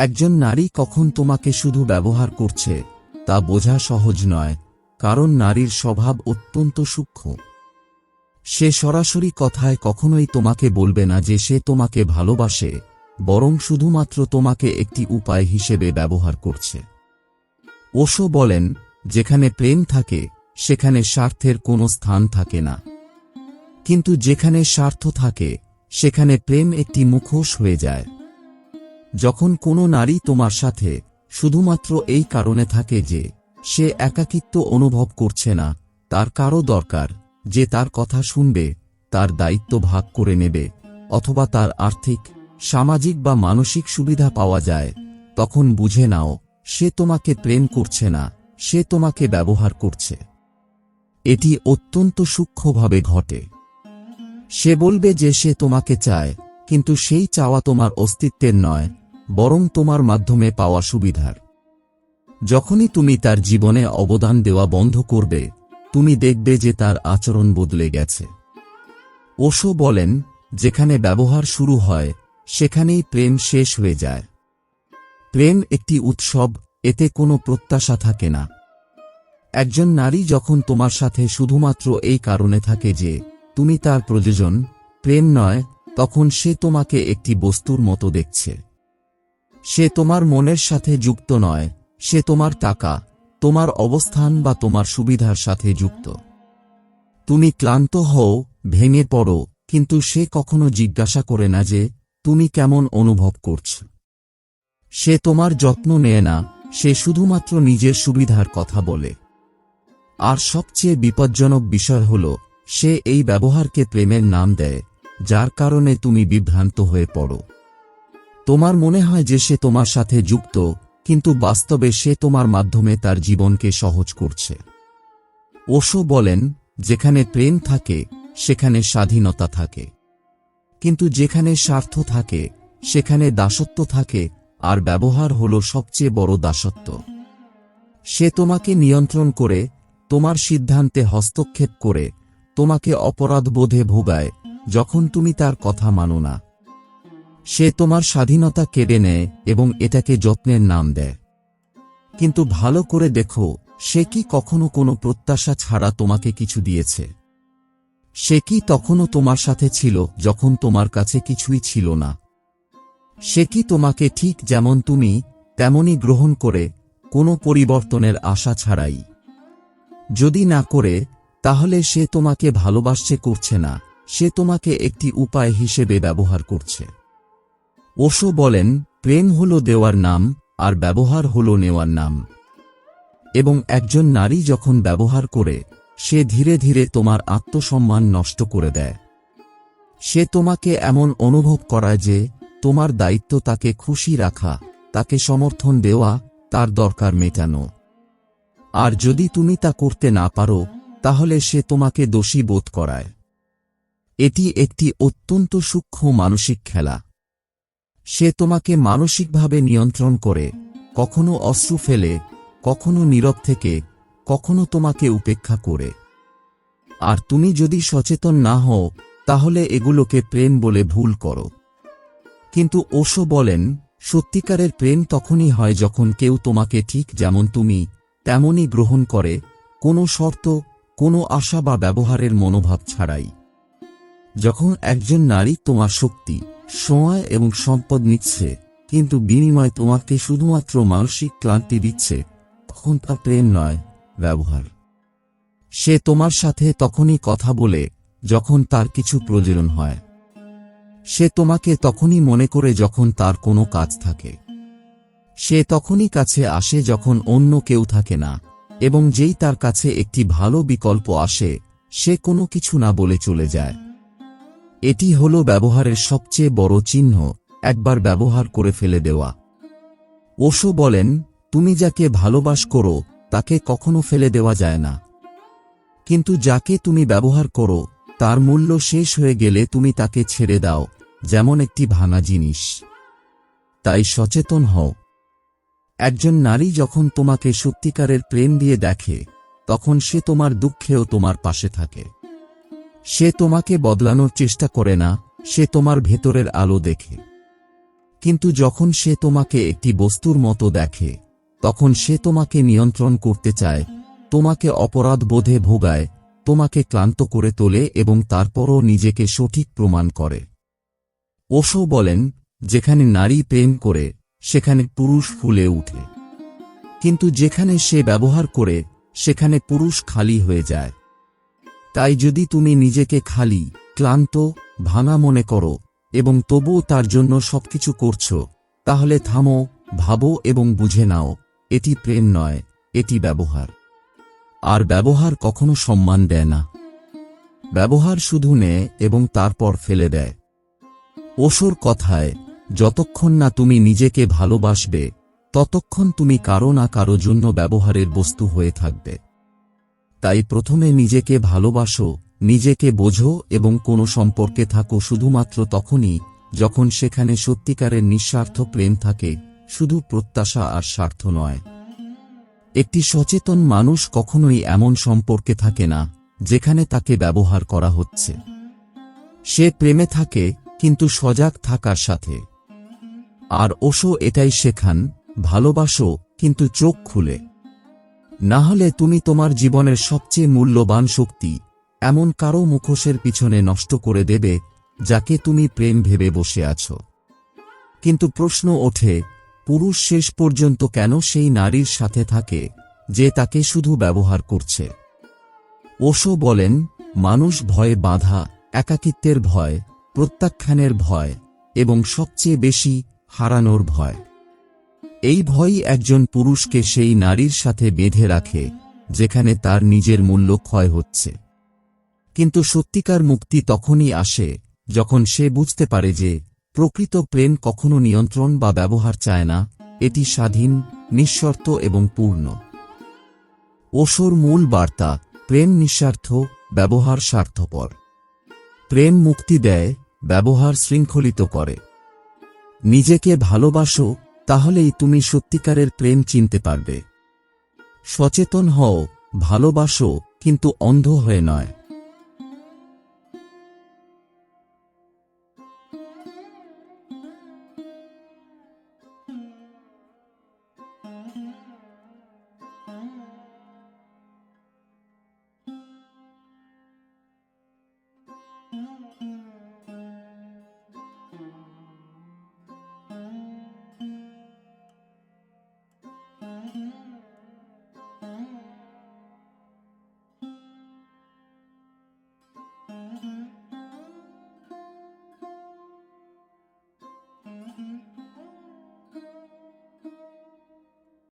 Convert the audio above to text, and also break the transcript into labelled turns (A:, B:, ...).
A: একজন নারী কখন তোমাকে শুধু ব্যবহার করছে, তা বোঝা সহজ নয়, কারণ নারীর স্বভাব অত্যন্ত সূক্ষ্ম। সে সরাসরি কথায় কখনোই তোমাকে বলবে না যে সে তোমাকে ভালোবাসে, বরং শুধুমাত্র তোমাকে একটি উপায় হিসেবে ব্যবহার করছে। ওশো বলেন, যেখানে প্রেম থাকে, সেখানে স্বার্থের কোনো স্থান থাকে না। কিন্তু যেখানে স্বার্থ থাকে, সেখানে প্রেম একটি মুখোশ হয়ে যায়। যখন কোনো নারী তোমার সাথে শুধুমাত্র এই কারণে থাকে যে সে একাকিত্ব অনুভব করছে না, তার কারও দরকার যে তার কথা শুনবে, তার দায়িত্ব ভাগ করে নেবে, অথবা তার আর্থিক, সামাজিক বা মানসিক সুবিধা পাওয়া যায়, তখন বুঝে নাও, সে তোমাকে প্রেম করছে না, সে তোমাকে ব্যবহার করছে। এটি অত্যন্ত সূক্ষ্মভাবে ঘটে। সে বলবে যে সে তোমাকে চায়, কিন্তু সেই চাওয়া তোমার অস্তিত্বের নয় বরং তোমার মাধ্যমে পাওয়া সুবিধার। যখনই তুমি তার জীবনে অবদান দেওয়া বন্ধ করবে, তুমি দেখবে যে তার আচরণ বদলে গেছে। ওশো বলেন, যেখানে ব্যবহার শুরু হয়, সেখানেই প্রেম শেষ হয়ে যায়। প্রেম একটি উৎসব, এতে কোনো প্রত্যাশা থাকে না। একজন নারী যখন তোমার সাথে শুধুমাত্র এই কারণে থাকে যে, তুমি তার প্রয়োজন, প্রেম নয়, তখন সে তোমাকে একটি বস্তুর মতো দেখছে। সে তোমার মনের সাথে যুক্ত নয়, সে তোমার টাকা, তোমার অবস্থান বা তোমার সুবিধার সাথে যুক্ত। তুমি ক্লান্ত হও, ভেঙে পড়ো, কিন্তু সে কখনো জিজ্ঞাসা করে না যে, তুমি কেমন অনুভব করছ? সে তোমার যত্ন নেয় না, সে শুধুমাত্র নিজের সুবিধার কথা বলে। আর সবচেয়ে বিপজ্জনক বিষয় হল, সে এই ব্যবহারকে প্রেমের নাম দেয়, যার কারণে তুমি বিভ্রান্ত হয়ে পড়ো। তোমার মনে হয় যে সে তোমার সাথে যুক্ত, কিন্তু বাস্তবে সে তোমার মাধ্যমে তার জীবনকে সহজ করছে। ওশো বলেন, যেখানে প্রেম থাকে, সেখানে স্বাধীনতা থাকে। কিন্তু যেখানে স্বার্থ থাকে, সেখানে দাসত্ব থাকে, আর ব্যবহার হল সবচেয়ে বড় দাসত্ব। সে তোমাকে নিয়ন্ত্রণ করে, তোমার সিদ্ধান্তে হস্তক্ষেপ করে, তোমাকে অপরাধবোধে ভোগায়, যখন তুমি তার কথা মানো না। সে তোমার স্বাধীনতা কেড়ে নেয় এবং এটাকে যত্নের নাম দেয়। কিন্তু ভালো করে দেখো, সে কি কখনো কোনো প্রত্যাশা ছাড়া তোমাকে কিছু দিয়েছে? সে কি তখনও তোমার সাথে ছিল যখন তোমার কাছে কিছুই ছিল না? সে কি তোমাকে ঠিক যেমন তুমি, তেমনই গ্রহণ করে, কোনো পরিবর্তনের আশা ছাড়াই? যদি না করে, তাহলে সে তোমাকে ভালোবাসছে করছে না, সে তোমাকে একটি উপায় হিসেবে ব্যবহার করছে। ওশো বলেন, প্রেম হল দেওয়ার নাম, আর ব্যবহার হল নেওয়ার নাম। এবং একজন নারী যখন ব্যবহার করে, সে ধীরে ধীরে তোমার আত্মসম্মান নষ্ট করে দেয়। সে তোমাকে এমন অনুভব করায় যে, তোমার দায়িত্ব তাকে খুশি রাখা, তাকে সমর্থন দেওয়া, তার দরকার মেটানো। আর যদি তুমি তা করতে না পারো, তাহলে সে তোমাকে দোষী বোধ করায়। এটি একটি অত্যন্ত সূক্ষ্ম মানসিক খেলা। সে তোমাকে মানসিকভাবে নিয়ন্ত্রণ করে, কখনো অশ্রু ফেলে, কখনো নীরব থেকে, কখনো তোমাকে উপেক্ষা করে। আর তুমি যদি সচেতন না হও, তাহলে এগুলোকে প্রেম বলে ভুল করো। কিন্তু ওশো বলেন, সত্যিকারের প্রেম তখনই হয় যখন কেউ তোমাকে ঠিক যেমন তুমি, তেমনই গ্রহণ করে, কোনো শর্ত, কোনো আশা বা ব্যবহারের মনোভাব ছাড়াই। যখন একজন নারী তোমার শক্তি সময় এবং সম্পদ নিচ্ছে, কিন্তু বিনিময় তোমাকে শুধুমাত্র মানসিক ক্লান্তি দিচ্ছে, তখন তা প্রেম নয়, ব্যবহার। সে তোমার সাথে তখনই কথা বলে, যখন তার কিছু প্রয়োজন হয়। সে তোমাকে তখনই মনে করে যখন তার কোনো কাজ থাকে। সে তখনই কাছে আসে যখন অন্য কেউ থাকে না, এবং যেই তার কাছে একটি ভালো বিকল্প আসে, সে কোনো কিছু না বলে চলে যায়। এটি হল ব্যবহারের সবচেয়ে বড় চিহ্ন, একবার ব্যবহার করে ফেলে দেওয়া। ওশো বলেন, তুমি যাকে ভালোবাস করো, তাকে কখনো ফেলে দেওয়া যায় না। কিন্তু যাকে তুমি ব্যবহার করো, তার মূল্য শেষ হয়ে গেলে তুমি তাকে ছেড়ে দাও, যেমন একটি ভাঙা জিনিস। তাই সচেতন হও। একজন নারী যখন তোমাকে সত্যিকারের প্রেম দিয়ে দেখে, তখন সে তোমার দুঃখেও তোমার পাশে থাকে। সে তোমাকে বদলানোর চেষ্টা করে না, সে তোমার ভেতরের আলো দেখে। কিন্তু যখন সে তোমাকে একটি বস্তুর মতো দেখে, তখন সে তোমাকে নিয়ন্ত্রণ করতে চায়, তোমাকে অপরাধ বোধে ভোগায়, তোমাকে ক্লান্ত করে তোলে এবং তারপরও নিজেকে সঠিক প্রমাণ করে। ওশো বলেন, যেখানে নারী প্রেম করে, সেখানে পুরুষ ফুলে উঠে। কিন্তু যেখানে সে ব্যবহার করে, সেখানে পুরুষ খালি হয়ে যায়। তাই যদি তুমি নিজেকে খালি, ক্লান্ত, ভাঙা মনে করো, এবং তবুও তার জন্য সবকিছু করছ, তাহলে থামো, ভাবো এবং বুঝে নাও, এটি প্রেম নয়, এটি ব্যবহার। আর ব্যবহার কখনো সম্মান দেয় না। ব্যবহার শুধু নেয় এবং তারপর ফেলে দেয়। ওসর কথায়, যতক্ষণ না তুমি নিজেকে ভালোবাসবে, ততক্ষণ তুমি কারও না কারও জন্য ব্যবহারের বস্তু হয়ে থাকবে। তাই প্রথমে নিজেকে ভালোবাসো, নিজেকে বোঝো এবং কোনো সম্পর্কে থাকো শুধুমাত্র তখনই, যখন সেখানে সত্যিকারের নিঃস্বার্থ প্রেম থাকে, শুধু প্রত্যাশা আর স্বার্থ নয়। একটি সচেতন মানুষ কখনোই এমন সম্পর্কে থাকে না, যেখানে তাকে ব্যবহার করা হচ্ছে। সে প্রেমে থাকে, কিন্তু সজাগ থাকার সাথে। আর ওশো এটাই শেখান, ভালোবাসো, কিন্তু চোখ খুলে। না হলে তুমি তোমার জীবনের সবচেয়ে মূল্যবান শক্তি, এমন কারও মুখোশের পিছনে নষ্ট করে দেবে, যাকে তুমি প্রেম ভেবে বসে আছো। কিন্তু প্রশ্ন ওঠে, পুরুষ শেষ পর্যন্ত কেন সেই নারীর সাথে থাকে, যে তাকে শুধু ব্যবহার করছে? ওশো বলেন, মানুষ ভয়ে বাঁধা, একাকিত্বের ভয়, প্রত্যাখ্যানের ভয়, এবং সবচেয়ে বেশি হারানোর ভয়। এই ভয়ই একজন পুরুষকে সেই নারীর সাথে বেঁধে রাখে, যেখানে তার নিজের মূল্য ক্ষয় হচ্ছে। কিন্তু সত্যিকার মুক্তি তখনই আসে, যখন সে বুঝতে পারে যে, প্রকৃত প্রেম কখনো নিয়ন্ত্রণ বা ব্যবহার চায় না, এটি স্বাধীন, নিঃশর্ত এবং পূর্ণ। ওশোর মূল বার্তা, প্রেম নিঃস্বার্থ, ব্যবহার স্বার্থপর। প্রেম মুক্তি দেয়, ব্যবহার শৃঙ্খলিত করে। নিজেকে ভালোবাসো তাহলেই তুমি সত্যিকারের প্রেম চিনতে পারবে। সচেতন হও ভালোবাসো কিন্তু অন্ধ হয়ে নয়।